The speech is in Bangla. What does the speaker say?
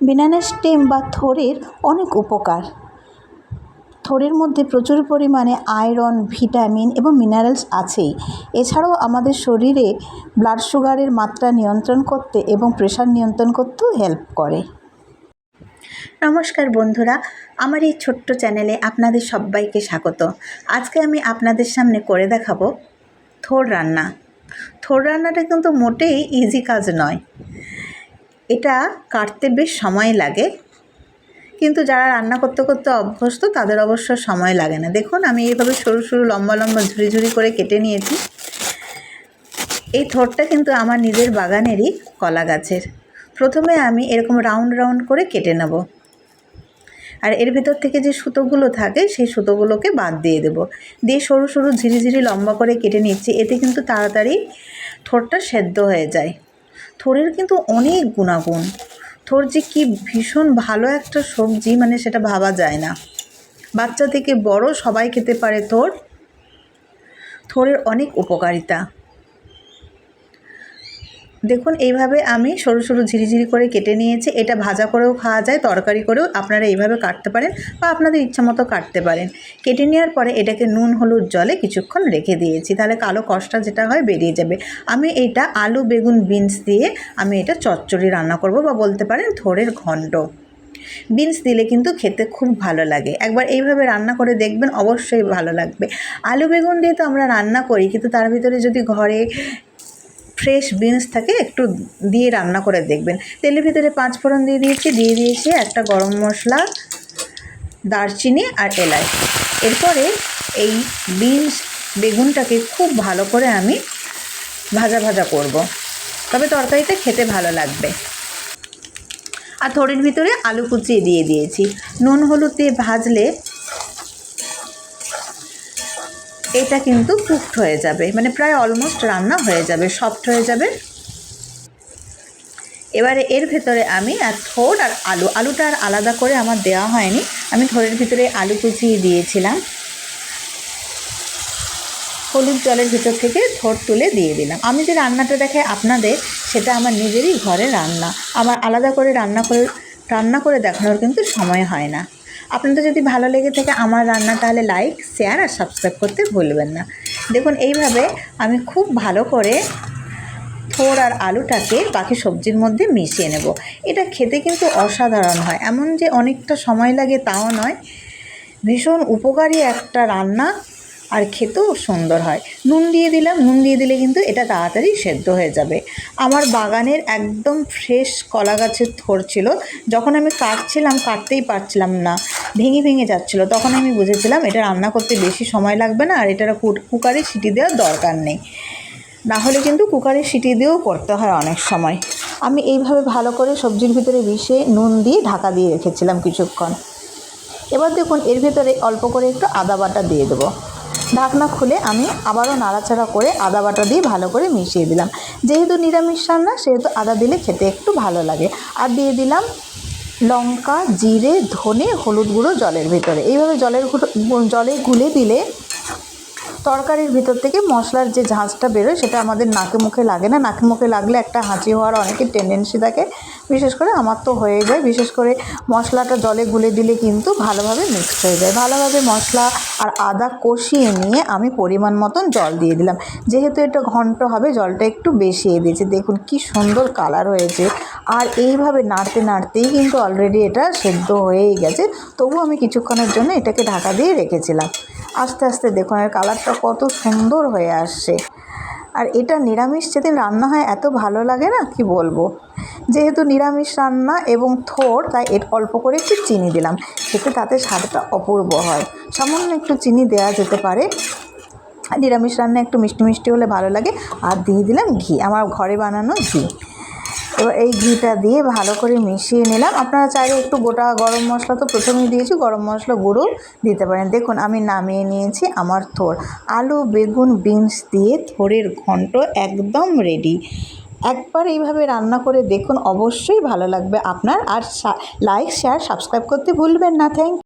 বেনানা স্টেম বা থোড়ের অনেক উপকার। থোড়ের মধ্যে প্রচুর পরিমাণে আয়রন, ভিটামিন এবং মিনারেলস আছেই। এছাড়াও আমাদের শরীরে ব্লাড সুগারের মাত্রা নিয়ন্ত্রণ করতে এবং প্রেশার নিয়ন্ত্রণ করতেও হেল্প করে। নমস্কার বন্ধুরা, আমার এই ছোট্ট চ্যানেলে আপনাদের সবাইকে স্বাগত। আজকে আমি আপনাদের সামনে করে দেখাবো থোড় রান্না। থোড় রান্নাটা কিন্তু মোটেই ইজি কাজ নয়। এটা কাটতে বেশ সময় লাগে। কিন্তু যারা রান্না করতে করতে অভ্যস্ত, তাদের অবশ্য সময় লাগে না। দেখুন, আমি এইভাবে সরু সরু, লম্বা লম্বা, ঝুড়ি ঝুড়ি করে কেটে নিয়েছি। এই থোড়টা কিন্তু আমার নিজের বাগানেরই কলা গাছের। প্রথমে আমি এরকম রাউন্ড রাউন্ড করে কেটে নেব। আর এর ভেতর থেকে যে সুতোগুলো থাকে, সেই সুতোগুলোকে বাদ দিয়ে দেবো। দিয়ে সরু সরু, ঝিরি ঝিরি, লম্বা করে কেটে নিচ্ছি। এতে কিন্তু তাড়াতাড়ি থোড়টা সেদ্ধ হয়ে যায়। থোড়ের কিন্তু অনেক গুণাগুণ। থোর যে কি ভীষণ ভালো একটা সবজি মানে সেটা ভাবা যায় না। বাচ্চা থেকে বড় সবাই খেতে পারে থোর। থোরের অনেক উপকারিতা। দেখুন, এইভাবে আমি সরু সরু ঝিরিঝিরি করে কেটে নিয়েছি। এটা ভাজা করেও খাওয়া যায়, তরকারি করেও আপনারা এইভাবে কাটতে পারেন বা আপনাদের ইচ্ছা মতো কাটতে পারেন। কেটে নেওয়ার পরে এটাকে নুন, হলুদ, জলে কিছুক্ষণ রেখে দিয়েছি। তাহলে কালো কষটা যেটা হয় বেরিয়ে যাবে। আমি এইটা আলু, বেগুন, বিনস দিয়ে আমি এটা চচ্চড়ি রান্না করব বা বলতে পারেন থোড়ের ঘণ্ট বিনস দিলে কিন্তু খেতে খুব ভালো লাগে। একবার এইভাবে রান্না করে দেখবেন, অবশ্যই ভালো লাগবে। আলু, বেগুন দিয়ে তো আমরা রান্না করি, কিন্তু তার ভিতরে যদি ঘরে ফ্রেশ বিনস থাকে, একটু দিয়ে রান্না করে দেখবেন। তেলের ভিতরে পাঁচ ফোড়ন দিয়ে দিয়েছি দিয়ে দিয়েছি একটা গরম মশলা, দারচিনি আর এলাচ। এরপরে এই বিনস বেগুনটাকে খুব ভালো করে আমি ভাজা ভাজা করব। তবে তরকারিটা খেতে ভালো লাগবে। আর থোড়ের ভিতরে আলু কুচিয়ে দিয়ে দিয়েছি। নুন হলুদ দিয়ে ভাজলে এটা কিন্তু কুকড হয়ে যাবে। মানে প্রায় অলমোস্ট রান্না হয়ে যাবে সফট হয়ে যাবে। এবারে এর ভেতরে আমি আর থোড় আর আলু, আলুটা আর আলাদা করে আমার দেওয়া হয়নি। আমি থোড়ের ভিতরে আলু কুচিয়ে দিয়েছিলাম। হলুদ জলের ভিতর থেকে থোড় তুলে দিয়ে দিলাম। আমি যে রান্নাটা দেখাই আপনাদের, সেটা আমার নিজেরই ঘরে রান্না। আমার আলাদা করে রান্না করে রান্না করে দেখানোর কিন্তু সময় হয় না। আপনাদের যদি ভালো লেগে থাকে আমার রান্না, তাহলে লাইক শেয়ার আর সাবস্ক্রাইব করতে ভুলবেন না। দেখুন, এইভাবে আমি খুব ভালো করে থোর আর আলুটাকে বাকি সবজির মধ্যে মিশিয়ে নেব। এটা খেতে কিন্তু অসাধারণ হয়। এমন যে অনেকটা সময় লাগে, তাও নয়। ভীষণ উপকারী একটা রান্না। আর খেতেও সুন্দর হয়। নুন দিয়ে দিলাম, নুন দিয়ে দিলে কিন্তু এটা তাড়াতাড়ি সেদ্ধ হয়ে যাবে। আমার বাগানের একদম ফ্রেশ কলা গাছের থোর ছিল। যখন আমি কাটছিলাম, কাটতেই পারছিলাম না। ভেঙে ভেঙে যাচ্ছিল। তখন আমি বুঝেছিলাম, এটা রান্না করতে বেশি সময় লাগবে না আর এটার কুকারে সিটি দেওয়ার দরকার নেই। না হলে কিন্তু কুকারে সিটি দিয়েও করতে হয় অনেক সময়। আমি এইভাবে ভালো করে সবজির ভিতরে মিশিয়ে নুন দিয়ে ঢাকা দিয়ে রেখেছিলাম কিছুক্ষণ। এবার দেখুন, এর ভেতরে অল্প করে একটু আদা বাটা দিয়ে দেবো। ঢাকনা খুলে আমি আবারও নাড়াচাড়া করে আদা বাটা দিয়ে ভালো করে মিশিয়ে দিলাম। যেহেতু নিরামিষ রান্না, সেহেতু আদা দিলে খেতে একটু ভালো লাগে। আর দিয়ে দিলাম লঙ্কা, জিরে, ধনে, হলুদ গুঁড়ো জলের ভিতরে। এইভাবে জলের জলে গুলে দিলে তরকারির ভিতর থেকে মশলার যে ঝাঁঝটা বেরোয়, সেটা আমাদের নাকে মুখে লাগে না। নাকে মুখে লাগলে একটা হাঁচি হওয়ার অনেকের টেন্ডেন্সি থাকে। বিশেষ করে আমার তো হয়ে যায়। বিশেষ করে মশলাটা জলে গুলে দিলে কিন্তু ভালোভাবে মিক্সড হয়ে যায়। ভালোভাবে মশলা আর আদা কষিয়ে নিয়ে আমি পরিমাণ মতন জল দিয়ে দিলাম। যেহেতু এটা ঘন্ট হবে, জলটা একটু বেশিয়ে দিয়েছি। দেখুন কি সুন্দর কালার হয়েছে। আর এইভাবে নাড়তে নাড়তেই কিন্তু অলরেডি এটা সেদ্ধ হয়েই গেছে। তবু আমি কিছুক্ষণের জন্য এটাকে ঢাকা দিয়ে রেখেছিলাম। আস্তে আস্তে দেখুন এর কালারটা কত সুন্দর হয়ে আসছে। আর এটা নিরামিষ যেদিন রান্না হয়, এত ভালো লাগে না? কি বলব? যেহেতু নিরামিষ রান্না এবং থোর, তাই এর অল্প করে একটু চিনি দিলাম। সেতে তাতে স্বাদটা অপূর্ব হয়। সামান্য একটু চিনি দেওয়া যেতে পারে। নিরামিষ রান্না একটু মিষ্টি মিষ্টি হলে ভালো লাগে। আর দিয়ে দিলাম ঘি। আমার ঘরে বানানো ঘি। এবার এই ঘিটা দিয়ে ভালো করে মিশিয়ে নিলাম। আপনারা চাইলে একটু গোটা গরম মশলা তো প্রথমেই দিয়েছি, গরম মশলা গুঁড়ো দিতে পারেন। দেখুন, আমি নামিয়ে নিয়েছি আমার থোর। আলু, বেগুন, বিনস দিয়ে থোরের ঘন্ট একদম রেডি একবার এইভাবে রান্না করে দেখুন, অবশ্যই ভালো লাগবে আপনার। আর লাইক শেয়ার সাবস্ক্রাইব করতে ভুলবেন না। থ্যাংক